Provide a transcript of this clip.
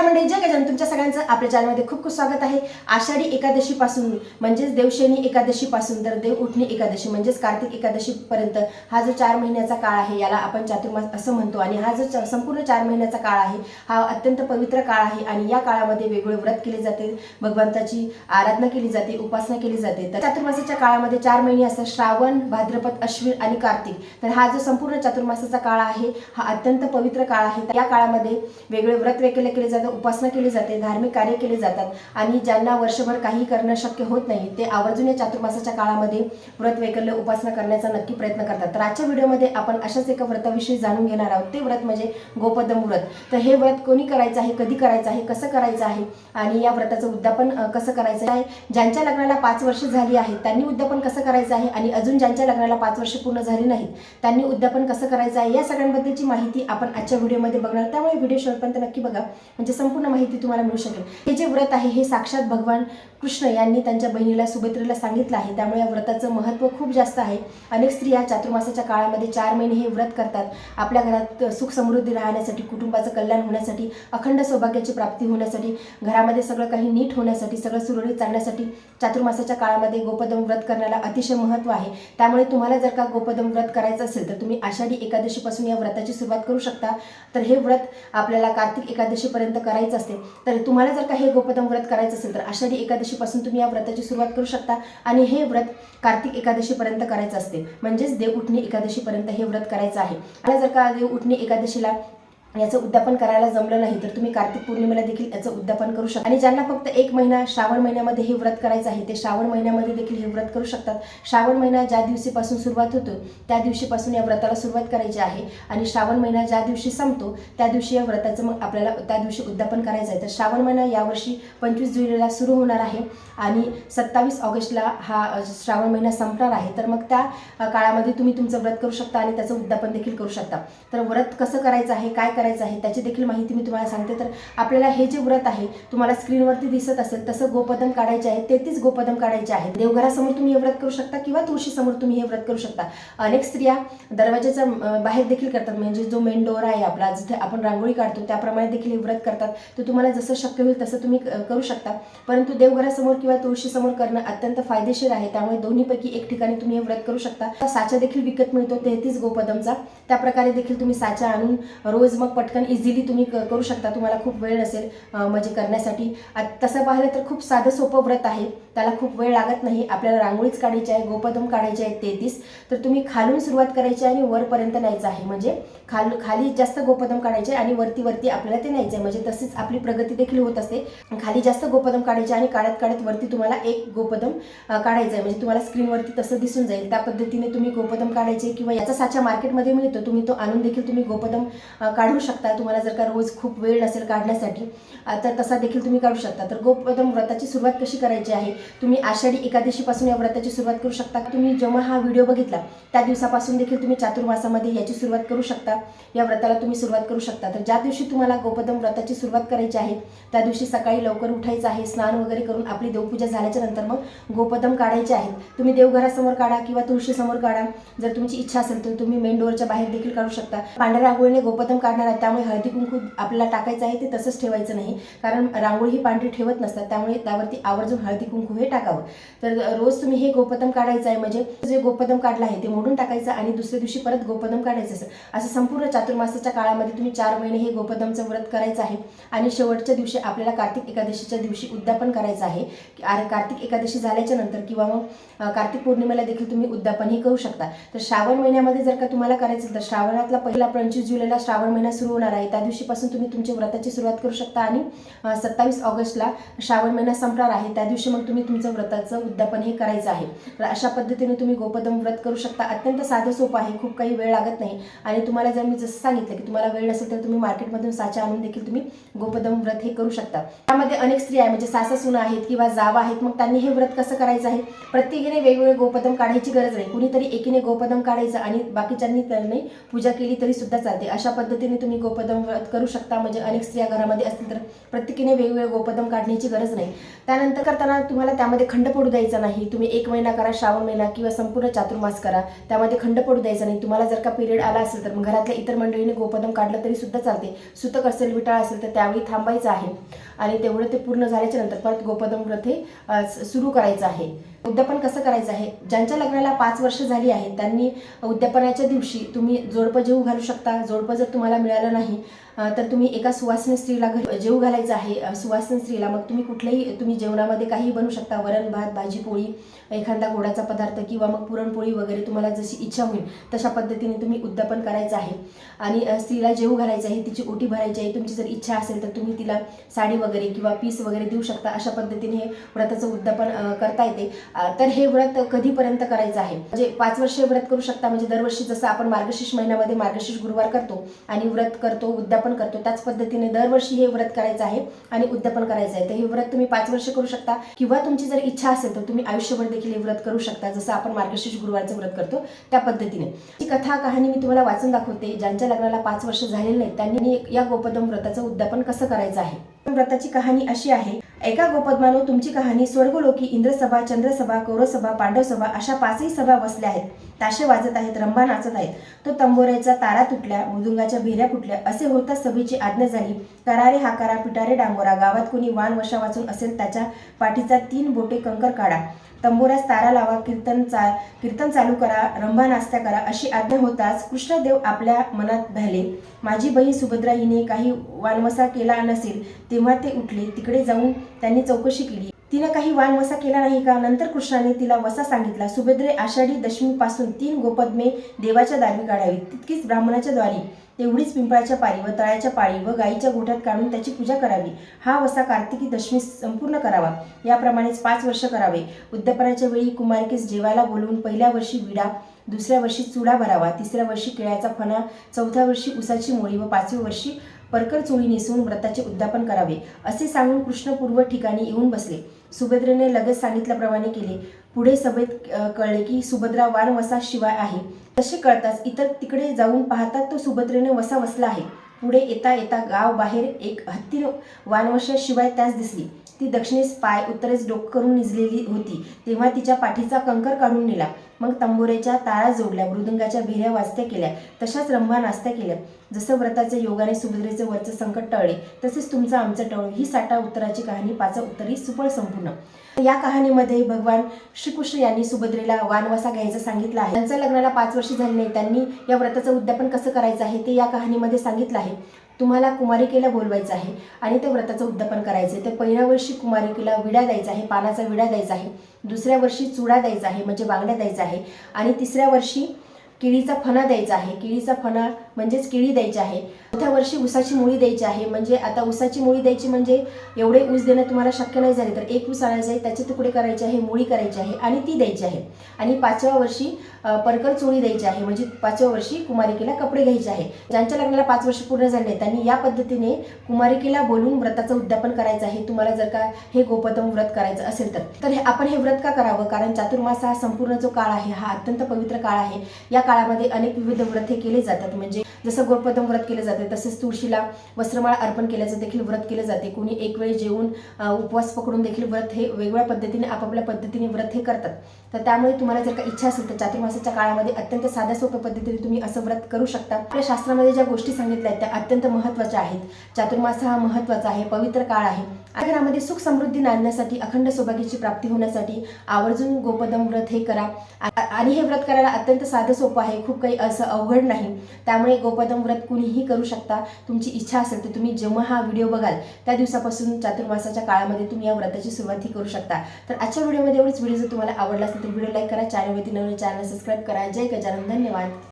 नमस्कार मंडळी जगजन तुमच्या सगळ्यांचं आपल्या चॅनलमध्ये खूप खूप स्वागत आहे. आषाढी एकादशीपासून म्हणजेच देवशनी एकादशीपासून तर देव उठणी एकादशी म्हणजेच कार्तिक एकादशीपर्यंत हा जो चार महिन्याचा काळ आहे याला आपण चातुर्मास असं म्हणतो. आणि हा जो च- संपूर्ण चार महिन्याचा काळ आहे हा अत्यंत पवित्र काळ आहे. आणि या काळामध्ये वेगवेगळे व्रत केले जाते. भगवंताची आराधना केली जाते उपासना केली जाते. तर चातुर्मासाच्या काळामध्ये चार महिने असतात श्रावण भाद्रपद अश्विन आणि कार्तिक. तर हा जो संपूर्ण चातुर्मासाचा काळ आहे हा अत्यंत पवित्र काळ आहे. या काळामध्ये वेगवेगळे व्रत केले जातात. उपासना केली जाते धार्मिक कार्य केले जातात आणि ज्यांना वर्षभर काही करणं शक्य होत नाही ते आवर्जून या चातुर्मासाच्या काळामध्ये व्रत वैकल्य उपासना करण्याचा नक्की प्रयत्न करतात. तर आजच्या व्हिडिओमध्ये आपण अशाच एका व्रताविषयी जाणून घेणार आहोत. ते व्रत म्हणजे गोपदम व्रत. तर हे व्रत कोणी करायचं आहे कधी करायचं आहे कसं करायचं आहे आणि या व्रताचं उद्यापन कसं करायचं आहे? ज्यांच्या लग्नाला पाच वर्ष झाली आहेत त्यांनी उद्यापन कसं करायचं आहे? आणि अजून ज्यांच्या लग्नाला पाच वर्ष पूर्ण झाली नाहीत त्यांनी उद्यापन कसं करायचं आहे? या सगळ्यांबद्दलची माहिती आपण आजच्या व्हिडिओमध्ये बघणार त्यामुळे व्हिडिओ शेवटपर्यंत नक्की बघा. म्हणजे संपूर्ण माहिती तुम्हाला मिळू शकेल. हे जे व्रत आहे हे साक्षात भगवान कृष्ण यांनी त्यांच्या बहिणीला सुभद्रेला सांगितलं आहे. त्यामुळे या व्रताचं महत्त्व खूप जास्त आहे. अनेक स्त्रिया चातुर्मासाच्या काळामध्ये चार महिने हे व्रत करतात. आपल्या घरात सुख समृद्धी राहण्यासाठी कुटुंबाचं कल्याण होण्यासाठी अखंड सौभाग्याची प्राप्ती होण्यासाठी घरामध्ये सगळं काही नीट होण्यासाठी सगळं सुरळीत चालण्यासाठी चातुर्मासाच्या काळामध्ये गोपदम व्रत करण्याला अतिशय महत्त्व आहे. त्यामुळे तुम्हाला जर का गोपदम व्रत करायचं असेल तर तुम्ही आषाढी एकादशीपासून या व्रताची सुरुवात करू शकता. तर हे व्रत आपल्याला कार्तिक एकादशीपर्यंत करायचं असते तर तुम्हाला जर का हे गोपदम व्रत करायचं असेल तर आषाढी एकादशीपासून तुम्ही या व्रताची सुरुवात करू शकता आणि हे व्रत कार्तिक एकादशीपर्यंत करायचं असते. म्हणजेच देव उठणी एकादशीपर्यंत हे व्रत करायचं आहे. आणि जर का देव उठणी एकादशीला याचं उद्यापन करायला जमलं नाही तर तुम्ही कार्तिक पौर्णिमेला देखील याचं उद्यापन करू शकता. आणि ज्यांना फक्त एक महिना श्रावण महिन्यामध्ये हे व्रत करायचं आहे ते श्रावण महिन्यामध्ये देखील हे व्रत करू शकतात. श्रावण महिना ज्या दिवशीपासून सुरुवात होतो त्या दिवशीपासून या व्रताला सुरुवात करायची आहे. आणि श्रावण महिना ज्या दिवशी संपतो त्या दिवशी या व्रताचं मग आपल्याला त्या दिवशी उद्यापन करायचं आहे. तर श्रावण महिना यावर्षी पंचवीस जुलैला सुरू होणार आहे आणि सत्तावीस ऑगस्टला हा श्रावण महिना संपणार आहे. तर मग त्या काळामध्ये तुम्ही तुमचं व्रत करू शकता आणि त्याचं उद्यापन देखील करू शकता. तर व्रत कसं करायचं आहे काय करायचं आहे त्याची देखील माहिती मी तुम्हाला सांगते. तर आपल्याला हे जे व्रत आहे तुम्हाला स्क्रीनवरती दिसत असेल तसं गोपदम काढायचे आहे तेहतीस गोपदम काढायचे आहेत देवघरासमोर तुम्ही हे व्रत करू शकता किंवा तुळशीसमोर तुम्ही हे व्रत करू शकता. अनेक स्त्रिया दरवाजाच्या बाहेर देखील करतात. म्हणजे जो मेन डोर आहे आपला जिथे आपण रांगोळी काढतो त्याप्रमाणे देखील हे व्रत करतात. तर तुम्हाला जसं शक्य होईल तसं तुम्ही करू शकता. परंतु देवघरासमोर किंवा तुळशीसमोर करणं अत्यंत फायदेशीर आहे. त्यामुळे दोन्हीपैकी एक ठिकाणी तुम्ही हे व्रत करू शकता. साचा देखील विकत मिळतो तेहतीस गोपदमचा. त्या प्रकारे देखील तुम्ही साचा आणून रोज मग पटकन इझिली तुम्ही क- करू शकता. तुम्हाला खूप वेळ नसेल म्हणजे करण्यासाठी. तसं पाहिलं तर खूप साधं सोपं व्रत आहे. त्याला खूप वेळ लागत नाही. आपल्याला रांगोळीच काढायची आहे गोपदम काढायचे आहे तेहतीस तर तुम्ही खालून सुरुवात करायची आहे आणि वरपर्यंत न्यायचं आहे. म्हणजे खाल खाली जास्त गोपदम काढायचे आणि वरती वरती आपल्याला ते न्यायचं आहे. म्हणजे तशीच आपली प्रगती देखील होत असते. खाली जास्त गोपदम काढायचे आणि काढत काढत वरती तुम्हाला एक गोपदम काढायचं आहे. म्हणजे तुम्हाला स्क्रीनवरती तसं दिसून जाईल. त्या पद्धतीने तुम्ही गोपदम काढायचे किंवा याचा साचा मार्केटमध्ये मिळतो. तुम्ही तो आणून देखील तुम्ही गोपदम काढू शकता. तुम्हाला जर का रोज खूप वेळ नसेल काढण्यासाठी तर तसा देखील तुम्ही काढू शकता. तर गोप्रथम व्रताची सुरुवात कशी करायची आहे? तुम्ही आषाढी एकादशीपासून या व्रताची सुरुवात करू शकता. तुम्ही जेव्हा हा व्हिडिओ बघितला त्या दिवसापासून देखील तुम्ही चातुर्मासामध्ये याची सुरुवात करू शकता. या व्रताला तुम्ही सुरुवात करू शकता. तर ज्या दिवशी तुम्हाला गोपदम व्रताची सुरुवात करायची आहे त्या दिवशी सकाळी लवकर उठायचं आहे स्नान वगैरे करून आपली देवपूजा झाल्याच्यानंतर मग गोपदम काढायचे आहेत. तुम्ही देवघरासमोर काढा किंवा तुळशीसमोर काढा. जर तुमची इच्छा असेल तर तुम्ही मेन डोअरच्या बाहेर देखील काढू शकता. पांढऱ्या रांगोळीने गोपदम काढणार आहे. त्यामुळे हळदी कुंकू आपल्याला टाकायचं आहे ते तसंच ठेवायचं नाही. कारण रांगोळी ही पांढरी ठेवत नसतात. त्यामुळे त्यावरती आवर्जून हळदी कुंकू हे टाकावं. तर रोज तुम्ही हे गोपदम काढायचं आहे. म्हणजे जे गोपदम काढलं आहे ते मोडून टाकायचं आणि दुसऱ्या दिवशी परत गोपदम काढायचं असं. असं संपूर्ण चातुर्मासाच्या काळामध्ये तुम्ही चार महिने हे गोपदमचं व्रत करायचं आहे. आणि शेवटच्या दिवशी आपल्याला कार्तिक एकादशीच्या दिवशी उद्यापन करायचं आहे. की अरे कार्तिक एकादशी झाल्याच्यानंतर किंवा मग कार्तिक पौर्णिमेला देखील तुम्ही उद्यापनही करू शकता. तर श्रावण महिन्यामध्ये जर का तुम्हाला करायचं असेल तर श्रावणातला पहिला पंचवीस जुलैला श्रावण महिना सुरू होणार आहे. त्या दिवशीपासून तुम्ही तुमच्या व्रताची सुरुवात करू शकता आणि सत्तावीस ऑगस्टला श्रावण महिना संपणार आहे. त्या दिवशी मग तुम्ही तुमचं व्रताचं उद्यापन हे करायचं आहे. तर अशा पद्धतीने तुम्ही गोपदम व्रत करू शकता. अत्यंत साधं सोपं आहे. खूप काही वेळ लागत नाही. आणि तुम्हाला जर मी जसं सांगितलं की तुम्हाला वेळ नसेल तर तुम्ही मार्केटमधून साचा आणून देखील तुम्ही गोपदम व्रत हे करू शकता. त्यामध्ये अनेक स्त्रिया आहे म्हणजे सासा सुना आहेत किंवा जावा आहेत. मग त्यांनी हे व्रत कसं करायचं आहे? प्रत्येकीने वेगवेगळे गोपदम काढायची गरज नाही. कुणीतरी एकीने गोपदम काढायचं आणि बाकीच्यांनी त्यांनी पूजा केली तरी सुद्धा चालते. अशा पद्धतीने तुम्ही तुम्ही गोपदम व्रत करू शकता. म्हणजे अनेक स्त्रिया घरामध्ये असतील तर प्रत्येकीने वेगवेगळे गोपदम काढण्याची गरज नाही. त्यानंतर करताना तुम्हाला त्यामध्ये खंड पडू द्यायचा नाही. तुम्ही एक महिना करा श्रावण महिना किंवा संपूर्ण चातुर्मास करा. त्यामध्ये खंड पडू द्यायचा नाही. तुम्हाला जर का पिरियड आला असेल तर मग घरातल्या इतर मंडळीने गोपदम काढलं तरी सुद्धा चालते. सुतक असेल विटाळ असेल तर त्यावेळी थांबायचं आहे. आणि तेवढं ते पूर्ण झाल्याच्यानंतर परत गोपदम व्रत हे सुरू करायचं आहे. उद्यापन कसं करायचं आहे? ज्यांच्या लग्नाला पाच वर्ष झाली आहेत त्यांनी उद्यापनाच्या दिवशी तुम्ही जोडपं जेऊ घालू शकता. जोडपं जर तुम्हाला मिळालं नाही तर तुम्ही एका सुवासिनी स्त्रीला घर जेऊ घालायचं आहे. अ, सुवासिनी स्त्रीला मग तुम्ही कुठल्याही तुम्ही जेवणामध्ये काही बनवू शकता. वरण भात भाजी पोळी एखादा गोडाचा पदार्थ किंवा मग पुरणपोळी वगैरे तुम्हाला जशी इच्छा होईल तशा पद्धतीने तुम्ही उद्यापन करायचं आहे. आणि स्त्रीला जेऊ घालायचं आहे तिची ओटी भरायची आहे तुमची जर इच्छा असेल तर तुम्ही तिला साडी वगैरे किंवा पीस वगैरे देऊ शकता. अशा पद्धतीने हे व्रताचं उद्यापन करता येते. तर हे व्रत कधीपर्यंत करायचं आहे? म्हणजे पाच वर्ष व्रत करू शकता म्हणजे दरवर्षी जसं आपण मार्गशीर्ष महिन्यामध्ये मार्गशीर्ष गुरुवार करतो आणि व्रत करतो उद्यापन करतो त्याच पद्धतीने दरवर्षी हे व्रत करायचं आहे आणि उद्यापन करायचं आहे. तर हे व्रत तुम्ही पाच वर्ष करू शकता किंवा तुमची जर इच्छा असेल तर तुम्ही आयुष्यभर देखील हे व्रत करू शकता जसं आपण मार्गशीर्ष गुरुवारचं व्रत करतो त्या पद्धतीने. ही कथा कहाणी मी तुम्हाला वाचून दाखवते ज्यांच्या लग्नाला पाच वर्ष झालेले नाहीत त्यांनी या गोपदम व्रताचं उद्यापन कसं करायचं आहे? व्रताची कहाणी अशी आहे एका गोपद्मानो तुमची कहाणी स्वर्गलोकी इंद्रसभा चंद्रसभा कौरसभा पांडवसभा अशा पाचही सभा वसल्या आहेत. ताशे वाजत आहेत रंभा नाचत आहेत. तो तंबोऱ्याचा तारा तुटल्या मृदुंगाच्या भेऱ्या फुटल्या. असे होता सभेची आज्ञा झाली. करारे हाकारा पिटारे डांगोरा गावात कोणी वान वशा वाचून असेल त्याच्या पाठीचा तीन बोटे कंकर काढा. तंबोऱ्यास तारा लावा कीर्तन चा कीर्तन चालू करा रंभा नास्त्या करा. अशी आज्ञा होताच कृष्णदेव आपल्या मनात भ्याले माझी बहीण सुभद्रा हिने काही वानवसा केला नसेल तेव्हा ते उठले. तिकडे जाऊन त्यांनी चौकशी केली. तिनं काही वान वसा केला नाही का? नंतर कृष्णाने तिला वसा सांगितला. सुभद्रे आषाढी दशमीपासून तीन गोपद्मे देवाच्या दारी काढावी तितकीच ब्राह्मणाच्या द्वारी. तेवढीच पिंपळाच्या पारी व तळ्याच्या पाळी व गाईच्या गोठ्यात काढून त्याची पूजा करावी. हा वसा कार्तिकी दशमी संपूर्ण करावा. याप्रमाणेच पाच वर्ष करावे. उद्यापनाच्या वेळी कुमारिकेस जेवायला बोलवून पहिल्या वर्षी विडा दुसऱ्या वर्षी चुडा भरावा तिसऱ्या वर्षी केळ्याचा फणा चौथ्या वर्षी उसाची मोळी व पाचव्या वर्षी परकर चोळी नेसून व्रताचे उद्यापन करावे. असे सांगून कृष्णपूर्व ठिकाणी येऊन बसले. सुभद्रेने लगेच सांगितल्याप्रमाणे केले. पुढे सभेत कळले की सुभद्रा वान वसा शिवाय आहे. तसे कळताच इतर तिकडे जाऊन पाहतात तो सुभद्रेने वसा वसला आहे. पुढे येता येता गाव बाहेर एक हत्ती वानवशाशिवाय त्यास दिसली. ती दक्षिणेस पाय उत्तरेस डोक करून निजलेली होती. तेव्हा तिच्या पाठीचा कंकर काढून नेला. मग तंबोऱ्याच्या तारा जोडल्या मृदुंगाच्या भेऱ्या वाजत्या केल्या तशाच रंभा नास्त्या केल्या. जसं व्रताच्या योगाने सुभद्रेचे वरचं संकट टळले तसेच तुमचं आमचं टळू. ही साठा उत्तराची कहाणी पाच उत्तरी सुफळ संपूर्ण. या कहाणीमध्ये भगवान श्रीकृष्ण यांनी सुभद्रेला वानवासा घ्यायचं सांगितलं आहे. त्यांच्या लग्नाला पाच वर्ष झाली नाही. त्यांनी या व्रताचं उद्यापन कसं करायचं आहे ते या कहाणीमध्ये सांगितलं आहे. तुम्हाला कुमारिकेला बोलवायचं आहे आणि त्या व्रताचं उद्यापन करायचं आहे तर पहिल्या वर्षी कुमारिकेला विडा द्यायचा आहे पानाचा विडा द्यायचा आहे. दुसऱ्या वर्षी चुडा द्यायचा आहे म्हणजे बांगड्या द्यायचा आहे. आणि तिसऱ्या वर्षी केळीचा फणा द्यायचा आहे. केळीचा फणा म्हणजेच केळी द्यायची आहे. चौथ्या वर्षी ऊसाची मुळी द्यायची आहे. म्हणजे आता ऊसाची मुळी द्यायची म्हणजे एवढे ऊस देणं तुम्हाला शक्य नाही झाले तर एक ऊस आणायचा आहे त्याचे तुकडे करायचे आहे मुळी करायची आहे आणि ती द्यायची आहे. आणि पाचव्या वर्षी परकर चोळी द्यायची आहे. म्हणजे पाचव्या वर्षी कुमारिकेला कपडे घ्यायचे आहे. ज्यांच्या लग्नाला पाच वर्ष पूर्ण झाले त्यांनी या पद्धतीने कुमारिकेला बोलून व्रताचं उद्यापन करायचं आहे. तुम्हाला जर का हे गोपतम व्रत करायचं असेल तर. तर हे आपण हे व्रत का करावं? कारण चातुर्मास हा संपूर्ण जो काळ आहे हा अत्यंत पवित्र काळ आहे. या काळामध्ये अनेक विविध व्रत हे केले जातात. म्हणजे जसं गोपतम व्रत केले जाते तसेच तुळशीला वस्त्रमाळ अर्पण केल्याचं देखील व्रत केले जाते. कोणी एक वेळ जेवून उपवास पकडून देखील व्रत हे वेगवेगळ्या पद्धतीने आपापल्या पद्धतीने व्रत हे करतात. तर त्यामुळे तुम्हाला जर का इच्छा असेल तर चातुर्मासाच्या काळामध्ये अत्यंत साध्या सोप्या पद्धतीने तुम्ही असं व्रत करू शकता. आपल्या शास्त्रामध्ये ज्या गोष्टी सांगितल्या आहेत त्या अत्यंत महत्त्वाच्या आहेत. चातुर्मास हा महत्त्वाचा आहे पवित्र काळ आहे. घरामध्ये सुख समृद्धी नांदण्यासाठी अखंड सौभाग्याची प्राप्ती होण्यासाठी आवर्जून गोपदम व्रत हे करा. आ- आणि हे व्रत करायला अत्यंत साधं सोपं आहे. खूप काही असं अवघड नाही. त्यामुळे गोपदम व्रत कुणीही करू शकता. तुमची इच्छा असेल तर तुम्ही जेव्हा हा व्हिडिओ बघाल त्या दिवसापासून चातुर्मासाच्या काळामध्ये तुम्ही या व्रताची सुरुवातही करू शकता. तर आजच्या व्हिडिओमध्ये एवढीच. व्हिडिओ जर तुम्हाला आवडला असेल तर व्हिडिओ लाईक करा. चॅनलवरती नवीन चॅनल सबस्क्राईब करा. जय गजानन. धन्यवाद.